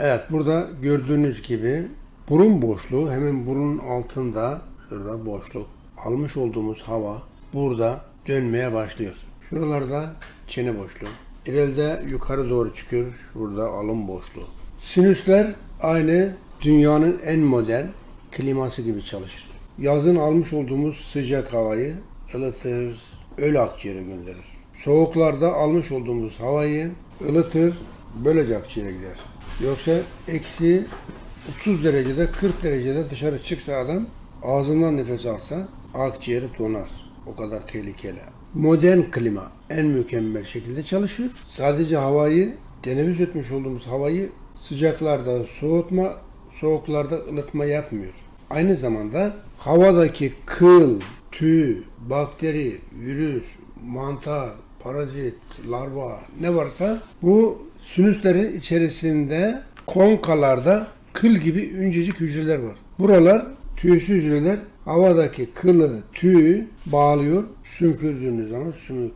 Evet burada gördüğünüz gibi burun boşluğu hemen burun altında şurada boşluk almış olduğumuz hava burada dönmeye başlıyor. Şuralarda çene boşluğu. İleride yukarı doğru çıkıyor. Şurada alın boşluğu. Sinüsler aynı dünyanın en modern kliması gibi çalışır. Yazın almış olduğumuz sıcak havayı ılıtır, öyle akciğere gönderir. Soğuklarda almış olduğumuz havayı ılıtır, böylece akciğere gider. Yoksa eksi 30 derecede 40 derecede dışarı çıksa adam ağzından nefes alsa akciğeri donar. O kadar tehlikeli. Modern klima en mükemmel şekilde çalışıyor. Sadece havayı teneffüs etmiş olduğumuz havayı sıcaklarda soğutma, soğuklarda ılıtma yapmıyor. Aynı zamanda havadaki kıl, tüy, bakteri, virüs, mantar, parazit, larva ne varsa bu sinüslerin içerisinde konkalarda kıl gibi üncecik hücreler var. Buralar tüysüz hücreler havadaki kılı, tüyü bağlıyor. Sümkürdüğünüz zaman sümük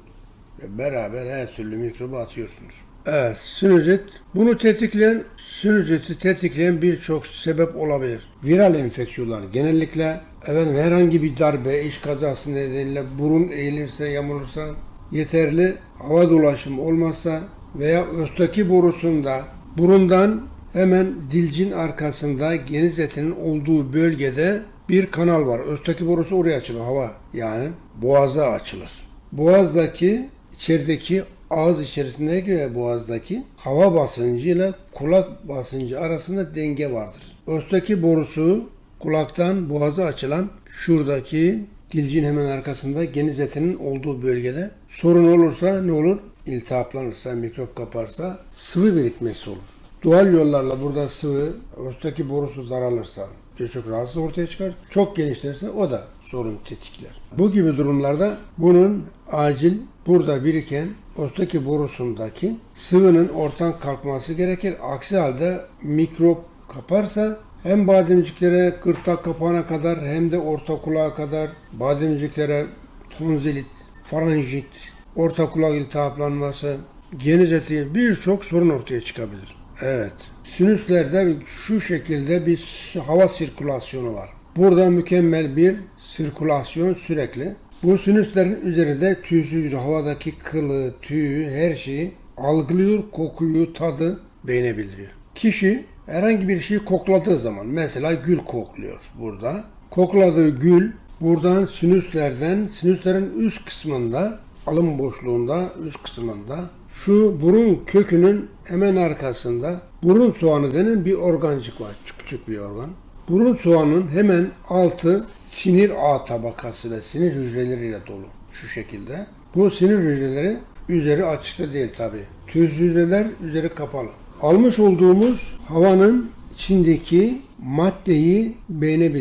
beraber her türlü mikrobu atıyorsunuz. Evet, sinüzit. Bunu tetikleyen, sinüziti tetikleyen birçok sebep olabilir. Viral enfeksiyonlar genellikle efendim herhangi bir darbe, iş kazası nedeniyle burun eğilirse, yamulursa, yeterli hava dolaşımı olmazsa veya östaki borusunda burundan hemen dilcin arkasında geniz etinin olduğu bölgede bir kanal var. Östaki borusu oraya açılır hava. Yani boğaza açılır. Boğazdaki içerideki ağız içerisindeki ve boğazdaki hava basıncı ile kulak basıncı arasında denge vardır. Östaki borusu kulaktan boğaza açılan şuradaki dilcin hemen arkasında geniz etinin olduğu bölgede sorun olursa ne olur? İltihaplanırsa, mikrop kaparsa sıvı birikmesi olur. Doğal yollarla burada sıvı, östaki borusu zararlırsa birçok rahatsız ortaya çıkar. Çok genişlerse o da sorun tetikler. Bu gibi durumlarda bunun acil burada biriken östaki borusundaki sıvının ortadan kalkması gerekir. Aksi halde mikrop kaparsa hem bademciklere gırtlak kapağına kadar hem de orta kulağa kadar bademciklere tonzilit, faranjit, orta kulak iltihaplanması, geniz eti birçok sorun ortaya çıkabilir. Evet. Sinüslerde şu şekilde bir hava sirkülasyonu var. Burada mükemmel bir sirkülasyon sürekli. Bu sinüslerin üzerinde tüysüz havadaki kılı, tüyü, her şeyi algılıyor, kokuyu, tadı beyne bildiriyor. Kişi herhangi bir şeyi kokladığı zaman, mesela gül kokluyor burada. Kokladığı gül buradan sinüslerden, sinüslerin üst kısmında, alın boşluğunda, üst kısmında şu burun kökünün hemen arkasında burun soğanı denen bir organcık var. Küçük küçük bir organ. Burun soğanın hemen altı sinir ağ tabakasıyla, sinir hücreleriyle dolu. Şu şekilde. Bu sinir hücreleri üzeri açıkta değil tabi. Tüz hücreler üzeri kapalı. Almış olduğumuz havanın içindeki maddeyi beyne.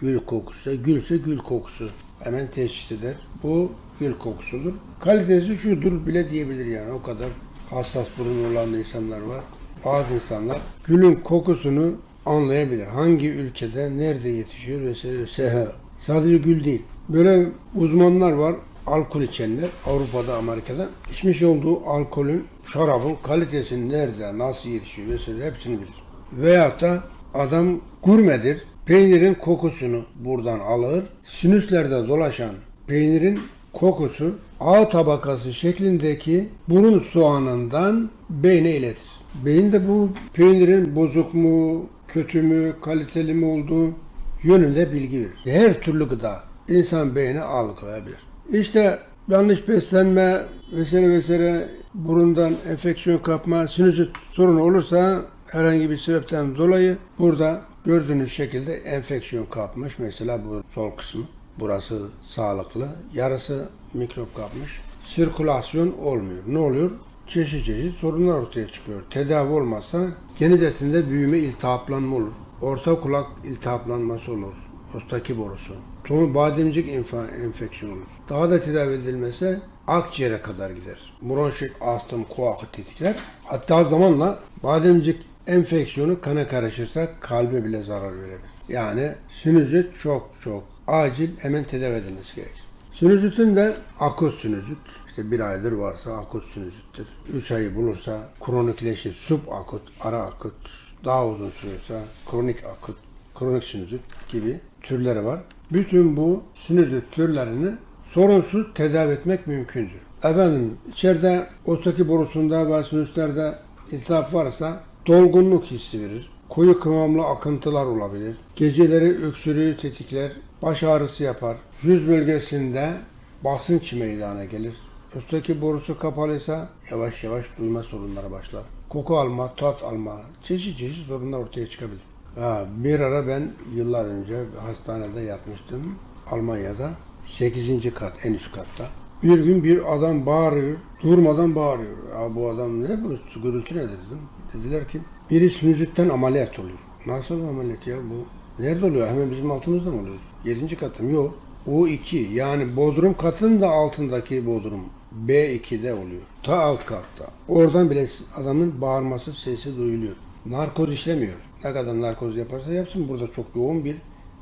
Gül kokusu, gülse gül kokusu. Hemen teşhis eder. Bu gül kokusudur. Kalitesi şudur bile diyebilir yani o kadar hassas burun olan insanlar var. Bazı insanlar gülün kokusunu anlayabilir. Hangi ülkede, nerede yetişiyor vesaire vesaire. Sadece gül değil. Böyle uzmanlar var. Alkol içenler Avrupa'da, Amerika'da içmiş olduğu alkolün, şarabın kalitesini nerede, nasıl yetişiyor vesaire hepsini bilir. Veyahut da adam gurmedir. Peynirin kokusunu buradan alır. Sinüslerde dolaşan peynirin kokusu ağ tabakası şeklindeki burun soğanından beyne iletir. Beyin de bu peynirin bozuk mu, kötü mü, kaliteli mi olduğu yönünde bilgi verir. Her türlü gıda insan beyni algılayabilir. İşte yanlış beslenme vesaire vesaire burundan enfeksiyon kapma, sinüzit sorunu olursa herhangi bir sebepten dolayı burada gördüğünüz şekilde enfeksiyon kapmış. Mesela bu sol kısmı. Burası sağlıklı. Yarısı mikrop kapmış. Sirkülasyon olmuyor. Ne oluyor? Çeşit çeşit sorunlar ortaya çıkıyor. Tedavi olmazsa geniz etinde büyüme, iltihaplanma olur. Orta kulak iltihaplanması olur. Ostaki borusu. Tomu bademcik enfeksiyon olur. Daha da tedavi edilmezse akciğere kadar gider. Bronşit, astım, koakı tetikler. Hatta zamanla bademcik enfeksiyonu kana karışırsa kalbe bile zarar verebilir. Yani sinüzit çok çok acil hemen tedavi edilmesi gerekir. Sinüzitin de akut sinüzit. İşte bir aydır varsa akut sinüzittir. Üç ayı bulursa kronikleşir. Subakut, ara akut, daha uzun sürüyorsa kronik akut, kronik sinüzit gibi türleri var. Bütün bu sinüzit türlerini sorunsuz tedavi etmek mümkündür. Efendim içeride ostaki borusunda ve sinüslerde iltihap varsa dolgunluk hissi verir. Koyu kıvamlı akıntılar olabilir. Geceleri öksürüğü tetikler, baş ağrısı yapar. Yüz bölgesinde basınç meydana gelir. Üstteki borusu kapalıysa yavaş yavaş duyma sorunları başlar. Koku alma, tat alma, çeşit çeşit sorunlar ortaya çıkabilir. Ha, bir ara ben yıllar önce hastanede yatmıştım. Almanya'da 8. kat, en üst katta. Bir gün bir adam bağırıyor, durmadan bağırıyor. Ya bu adam ne bu gürültü ne dedim. Dediler ki biri sinüzitten ameliyat oluyor. Nasıl bir ameliyat ya bu? Nerede oluyor? Hemen bizim altımızda mı oluyor? 7. katta mı? Yok. U2 yani Bodrum katının da altındaki Bodrum. B2'de oluyor. Ta alt katta. Oradan bile adamın bağırması sesi duyuluyor. Narkoz işlemiyor. Ne kadar narkoz yaparsa yapsın burada çok yoğun bir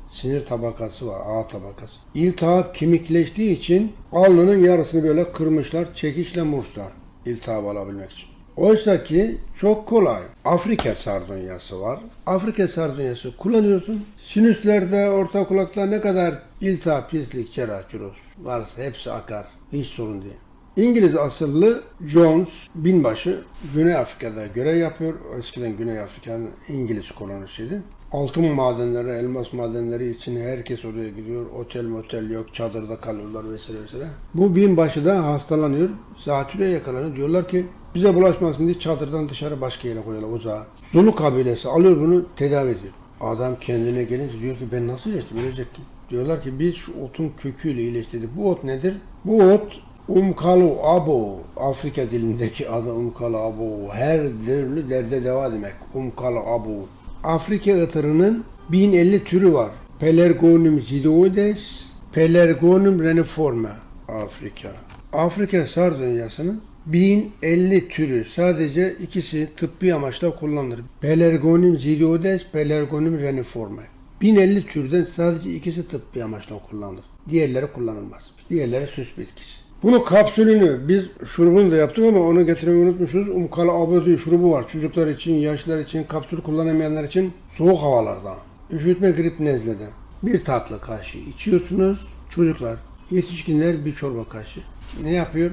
sinir tabakası var. A tabakası. İltihap kemikleştiği için alnının yarısını böyle kırmışlar çekişle mursla iltihap alabilmek için. Oysa ki çok kolay. Afrika sardunyası var. Afrika sardunyası kullanıyorsun. Sinüslerde, orta kulakta ne kadar iltihap, pislik, çuros varsa hepsi akar. Hiç sorun değil. İngiliz asıllı Jones binbaşı Güney Afrika'da görev yapıyor. Eskiden Güney Afrika'nın İngiliz kolonisiydi. Altın madenleri, elmas madenleri için herkes oraya gidiyor. Otel motel yok, çadırda kalıyorlar vesaire vesaire. Bu binbaşı da hastalanıyor. Zatürre yakalanıyor. Diyorlar ki bize bulaşmasın diye çadırdan dışarı başka yere koyuyorlar uzağa. Zulu kabilesi alıyor bunu tedavi ediyor. Adam kendine gelince diyor ki ben nasıl iyileştim ölecektim. Diyorlar ki biz şu otun köküyle iyileştirdik. Bu ot nedir? Bu ot Umkalu abo, Afrika dilindeki adı Umkalu abo, her türlü derde deva demek. Umkalu abo. Afrika ıtırının 1050 türü var. Pelargonium zidoides, Pelargonium reniforme. Afrika. Afrika sardunyasının 1050 türü sadece ikisi tıbbi amaçla kullanılır. Pelargonium zidoides, Pelargonium reniforme. 1050 türden sadece ikisi tıbbi amaçla kullanılır. Diğerleri kullanılmaz. Diğerleri süs bitkisi. Bunu kapsülünü biz şurubunu da yaptık ama onu getirmeyi unutmuşuz. Umkala abodi şurubu var. Çocuklar için, yaşlılar için, kapsül kullanamayanlar için soğuk havalarda. Üşütme grip nezlede. Bir tatlı kaşığı içiyorsunuz. Çocuklar, yetişkinler bir çorba kaşığı. Ne yapıyor?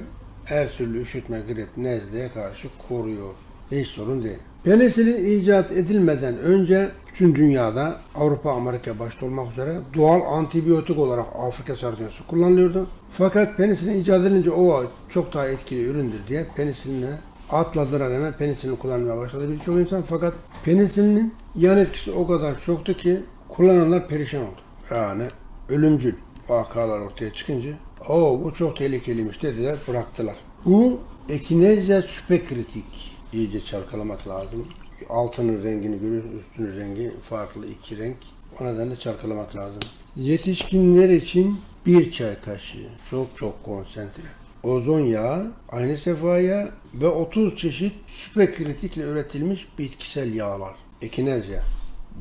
Her türlü üşütme, grip, nezleye karşı koruyor. Hiç sorun değil. Penisilin icat edilmeden önce bütün dünyada Avrupa, Amerika başta olmak üzere doğal antibiyotik olarak Afrika sardunyası kullanılıyordu. Fakat penisilin icat edilince o çok daha etkili üründür diye penisiline atladılar hemen penisilin kullanmaya başladı birçok insan. Fakat penisilinin yan etkisi o kadar çoktu ki kullananlar perişan oldu. Yani ölümcül vakalar ortaya çıkınca o bu çok tehlikeliymiş dediler bıraktılar. Bu ekinezya süpekritik iyice çalkalamak lazım. Altının rengini görüyoruz, üstünün rengi farklı iki renk. O nedenle çalkalamak lazım. Yetişkinler için bir çay kaşığı çok çok konsantre. Ozon yağı, aynı sefa yağı ve 30 çeşit süpekritikle üretilmiş bitkisel yağlar. Ekinezya,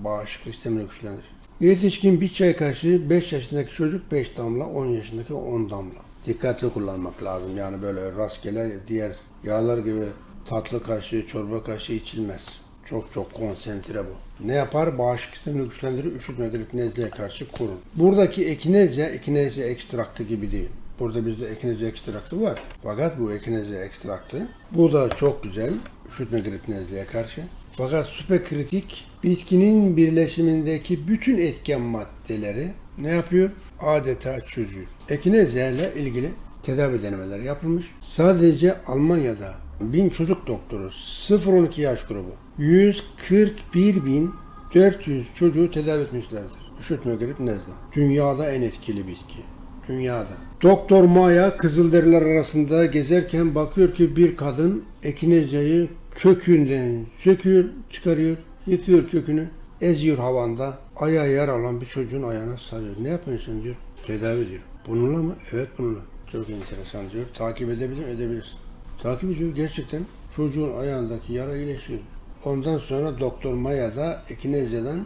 bağışıklık sistemini güçlendirir. Yetişkin bir çay kaşığı 5 yaşındaki çocuk 5 damla, 10 yaşındaki 10 damla. Dikkatli kullanmak lazım. Yani böyle rastgele diğer yağlar gibi tatlı kaşığı, çorba kaşığı içilmez. Çok çok konsantre bu. Ne yapar? Bağışıklık sistemini güçlendirir, üşütme, grip, nezleye karşı korur. Buradaki ekinezya, ekinezya ekstraktı gibi değil. Burada bizde ekinezya ekstraktı var. Fakat bu ekinezya ekstraktı. Bu da çok güzel. Üşütme, grip, nezleye karşı. Fakat süperkritik bitkinin birleşimindeki bütün etken maddeleri ne yapıyor? Adeta çözüyor. Ekinezya ile ilgili tedavi denemeleri yapılmış. Sadece Almanya'da 1000 çocuk doktoru 0-12 yaş grubu 141.400 çocuğu tedavi etmişlerdir. Üşütme grip nezle. Dünyada en etkili bitki. Dünyada. Doktor Maya Kızılderililer arasında gezerken bakıyor ki bir kadın ekinezyayı kökünden söküyor, çıkarıyor, yıkıyor kökünü, eziyor havanda. Ayağı yara olan bir çocuğun ayağına sarıyor. Ne yapıyorsun diyor. Tedavi diyor. Bununla mı? Evet bununla. Çok enteresan diyor. Takip edebilir edebilirsin. Takip ediyor gerçekten. Çocuğun ayağındaki yara iyileşiyor. Ondan sonra Doktor Maya da ekinezyadan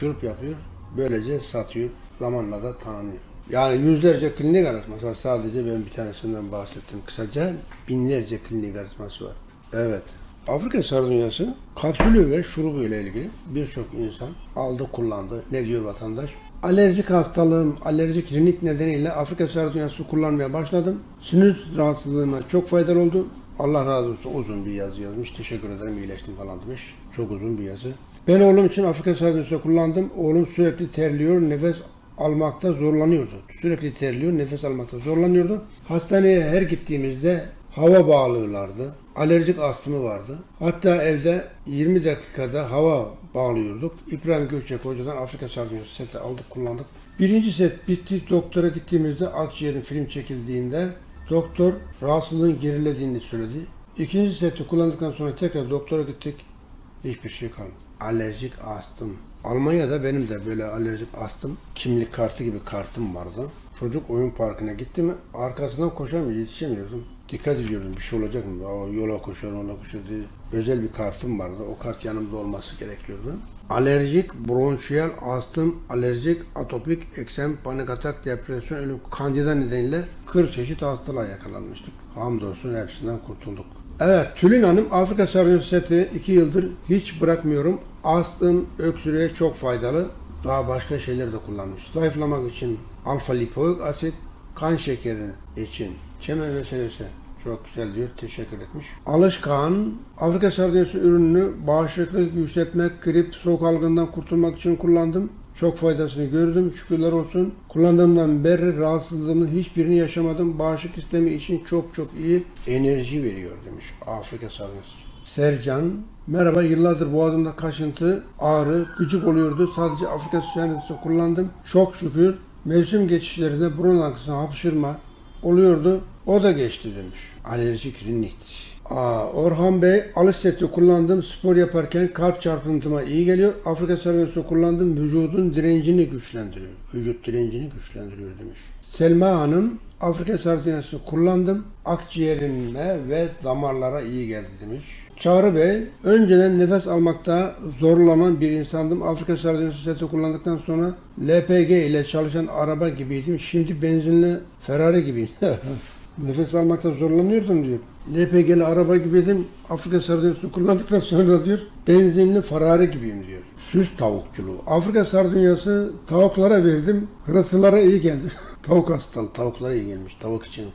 şurup yapıyor. Böylece satıyor. Zamanla da tanınıyor. Yani yüzlerce klinik araştırması var. Sadece ben bir tanesinden bahsettim. Kısaca binlerce klinik araştırması var. Evet. Afrika sardunyası kapsülü ve şurubu ile ilgili birçok insan aldı kullandı. Ne diyor vatandaş? Alerjik hastalığım, alerjik rinit nedeniyle Afrika sardunyası kullanmaya başladım. Sinüs rahatsızlığıma çok faydalı oldu. Allah razı olsun uzun bir yazı yazmış. Teşekkür ederim iyileştim falan demiş. Çok uzun bir yazı. Ben oğlum için Afrika sardunyası kullandım. Oğlum sürekli terliyor, nefes almakta zorlanıyordu. Sürekli terliyor, nefes almakta zorlanıyordu. Hastaneye her gittiğimizde hava bağlıyorlardı. Alerjik astımı vardı. Hatta evde 20 dakikada hava bağlıyorduk. İbrahim Gökçek Hoca'dan Afrika sardunyası seti aldık, kullandık. Birinci set bitti. Doktora gittiğimizde akciğerin film çekildiğinde doktor rahatsızlığın gerilediğini söyledi. İkinci seti kullandıktan sonra tekrar doktora gittik. Hiçbir şey kalmadı. Alerjik astım. Almanya'da benim de böyle alerjik astım kimlik kartı gibi kartım vardı. Çocuk oyun parkına gitti mi arkasından koşamıyor, yetişemiyordum. Dikkat ediyordum bir şey olacak mı? Aa, yola koşuyor, yola koşuyor diye. Özel bir kartım vardı. O kart yanımda olması gerekiyordu. Alerjik, bronşiyel astım, alerjik, atopik, eksem, panik atak, depresyon, ölüm, kandida nedeniyle 40 çeşit hastalığa yakalanmıştık. Hamdolsun hepsinden kurtulduk. Evet, Tülin Hanım Afrika sardunyası seti 2 yıldır hiç bırakmıyorum. Astım, öksürüğe çok faydalı. Daha başka şeyler de kullanmış. Zayıflamak için alfa lipoik asit, kan şekeri için çemen meselesi çok güzel diyor. Teşekkür etmiş. Alışkan Afrika sardunyası ürününü bağışıklık yükseltmek, grip, soğuk algından kurtulmak için kullandım. Çok faydasını gördüm. Şükürler olsun. Kullandığımdan beri rahatsızlığımın hiçbirini yaşamadım. Bağışıklık sistemi için çok çok iyi enerji veriyor demiş. Afrika sardunyası. Sercan, merhaba yıllardır boğazımda kaşıntı, ağrı, gıcık oluyordu. Sadece Afrika sardunyası kullandım. Çok şükür mevsim geçişlerinde burun akısı, hapşırma oluyordu. O da geçti demiş. Alerjik rinit. Aa, Orhan Bey seti kullandım. Spor yaparken kalp çarpıntıma iyi geliyor. Afrika sardunyası kullandım. Vücudun direncini güçlendiriyor. Vücut direncini güçlendiriyor demiş. Selma Hanım Afrika sardunyası kullandım. Akciğerime ve damarlara iyi geldi demiş. Çağrı Bey, önceden nefes almakta zorlanan bir insandım. Afrika sardunyası seti kullandıktan sonra LPG ile çalışan araba gibiydim. Şimdi benzinli Ferrari gibiyim. nefes almakta zorlanıyordum diyor. LPG'li araba gibiydim. Afrika sardunyasını kullandıktan sonra diyor benzinli Ferrari gibiyim diyor. Süs tavukçuluğu. Afrika sardunyası tavuklara verdim. Hırıltılara iyi geldi. Tavuk hastalığı. Tavuklara iyi gelmiş. Tavuk için.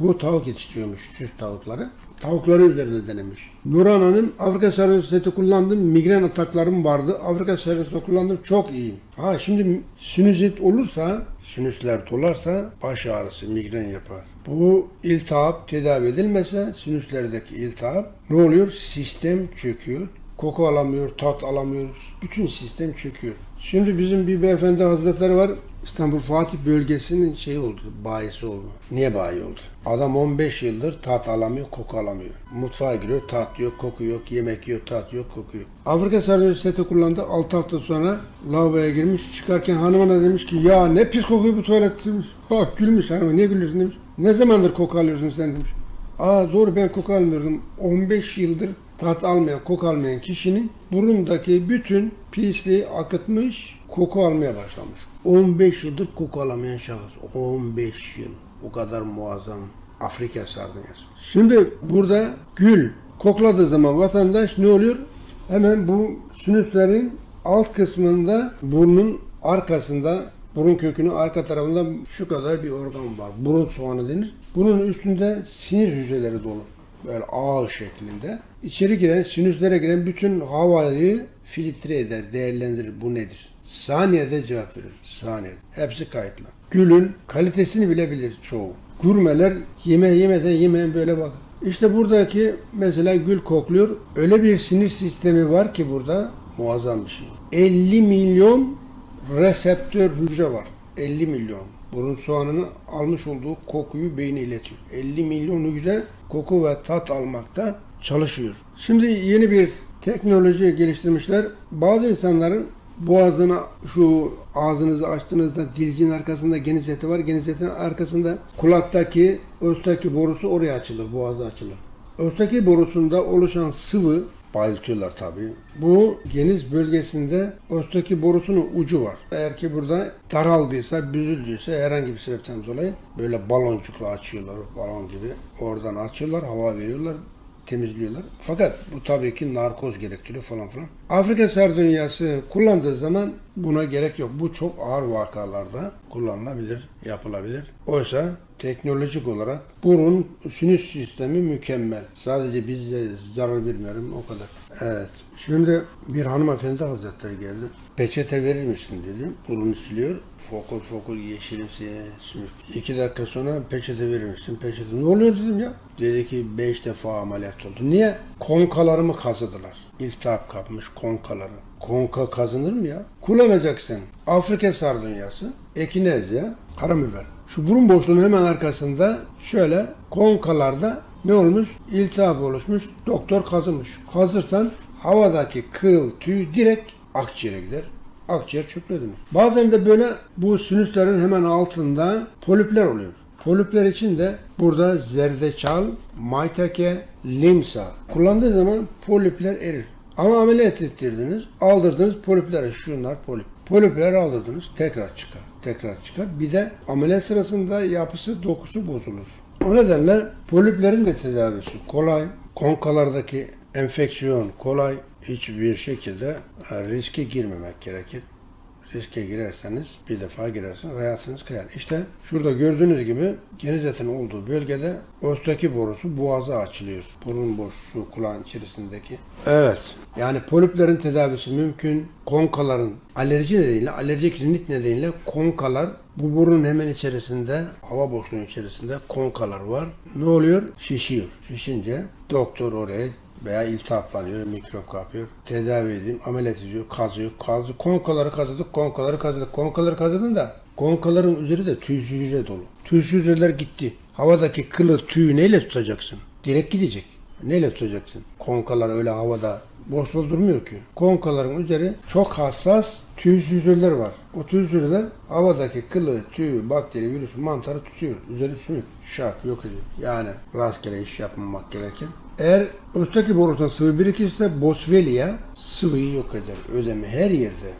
Bu tavuk yetiştiriyormuş süs tavukları. Tavukları üzerinde denemiş. Nurhan Hanım Afrika sardunyası seti kullandım. Migren ataklarım vardı. Afrika sardunyası kullandım. Çok iyiyim. Ha şimdi sinüzit olursa, sinüsler dolarsa baş ağrısı, migren yapar. Bu iltihap tedavi edilmese sinüslerdeki iltihap ne oluyor? Sistem çöküyor. Koku alamıyor, tat alamıyor. Bütün sistem çöküyor. Şimdi bizim bir beyefendi hazretleri var. İstanbul Fatih bölgesinin şey oldu, bayisi oldu. Niye bayi oldu? Adam 15 yıldır tat alamıyor, koku alamıyor. Mutfağa giriyor, tat yok, koku yok, yemek yok, tat yok, koku yok. Afrika sardunyası seti kullandı. 6 hafta sonra lavaboya girmiş. Çıkarken hanımına demiş ki ya ne pis kokuyor bu tuvalet demiş. Ha gülmüş hanıma niye gülüyorsun demiş. Ne zamandır koku alıyorsun sen demiş. Aa doğru ben koku almıyordum. 15 yıldır tat almayan, koku almayan kişinin burundaki bütün pisliği akıtmış, koku almaya başlamış. 15 yıldır koku alamayan şahıs. 15 yıl. O kadar muazzam Afrika sardunyası. Şimdi burada gül kokladığı zaman vatandaş ne oluyor? Hemen bu sinüslerin alt kısmında burnun arkasında burun kökünün arka tarafında şu kadar bir organ var. Burun soğanı denir. Bunun üstünde sinir hücreleri dolu. Böyle ağ şeklinde. İçeri giren, sinüslere giren bütün havayı filtre eder, değerlendirir. Bu nedir? Saniyede cevap verir. Saniyede. Hepsi kayıtlı. Gülün kalitesini bile bilir çoğu. Gurmeler yeme yemeden yemeyen böyle bak. İşte buradaki mesela gül kokluyor. Öyle bir sinir sistemi var ki burada muazzam bir şey. 50 milyon reseptör hücre var. 50 milyon. Burun soğanını almış olduğu kokuyu beyni iletiyor. 50 milyon hücre koku ve tat almakta çalışıyor. Şimdi yeni bir teknoloji geliştirmişler. Bazı insanların boğazına şu ağzınızı açtığınızda dilcin arkasında geniz eti var. Geniz etinin arkasında kulaktaki östaki borusu oraya açılır. Boğazı açılır. Östaki borusunda oluşan sıvı bayıltıyorlar tabii. Bu geniz bölgesinde östaki borusunun ucu var. Eğer ki burada daraldıysa, büzüldüyse herhangi bir sebepten dolayı böyle baloncukla açıyorlar, balon gibi. Oradan açıyorlar, hava veriyorlar. temizliyorlar. Fakat bu tabii ki narkoz gerektiriyor falan filan. Afrika sardunyası kullandığı zaman buna gerek yok. Bu çok ağır vakalarda kullanılabilir, yapılabilir. Oysa teknolojik olarak burun sinüs sistemi mükemmel. Sadece bize zarar vermiyorum o kadar. Evet. Şimdi bir hanımefendi hazretleri geldi. Peçete verir misin dedim. Burunu siliyor. Fokur fokur yeşilimsi sümük. İki dakika sonra peçete verir misin? Peçete. Ne oluyor dedim ya. Dedi ki beş defa ameliyat oldu. Niye? Konkalarımı kazıdılar. İltihap kapmış konkaları. Konka kazınır mı ya? Kullanacaksın. Afrika sardunyası, ekinezya, karabiber. Şu burun boşluğunun hemen arkasında şöyle konkalarda ne olmuş? İltihap oluşmuş. Doktor kazımış. Kazırsan havadaki kıl, tüy direkt akciğere gider. Akciğer çöplüyor demiş. Bazen de böyle bu sinüslerin hemen altında polipler oluyor. Polipler için de burada zerdeçal, maitake, limsa kullandığı zaman polipler erir. Ama ameliyat ettirdiniz, aldırdınız polipleri, şunlar polip. Polipleri aldırdınız, tekrar çıkar, tekrar çıkar. Bir de ameliyat sırasında yapısı, dokusu bozulur. O nedenle poliplerin de tedavisi kolay. Konkalardaki enfeksiyon kolay. Hiçbir şekilde riske girmemek gerekir. Riske girerseniz bir defa girersiniz hayatınız kayar. İşte şurada gördüğünüz gibi geniz etin olduğu bölgede östaki borusu boğaza açılıyor. Burun boşluğu kulağın içerisindeki. Evet. Yani poliplerin tedavisi mümkün. Konkaların alerji nedeniyle, alerjik rinit nedeniyle konkalar bu burun hemen içerisinde, hava boşluğunun içerisinde konkalar var. Ne oluyor? Şişiyor. Şişince doktor oraya veya iltihaplanıyor, mikrop kapıyor. Tedavi edeyim, ameliyat ediyor, kazıyor, kazıyor. Konkaları kazıdık, konkaları kazıdık. Konkaları kazıdın da konkaların üzeri de tüysüz hücre dolu. Tüysüz hücreler gitti. Havadaki kılı, tüyü neyle tutacaksın? Direkt gidecek. Neyle tutacaksın? Konkalar öyle havada boş durmuyor ki. Konkaların üzeri çok hassas tüysüz hücreler var. O tüysüz hücreler havadaki kılı, tüyü, bakteri, virüs, mantarı tutuyor. Üzeri sümük. Şak yok ediyor. Yani rastgele iş yapmamak gerekir. Eğer östaki borudan sıvı birikirse Boswellia sıvıyı yok eder. Ödemi her yerde.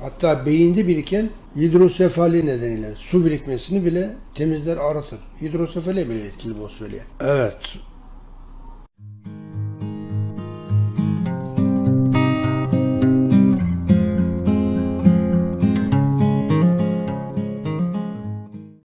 Hatta beyinde biriken hidrosefali nedeniyle su birikmesini bile temizler aratır. Hidrosefali bile etkili Boswellia. Evet.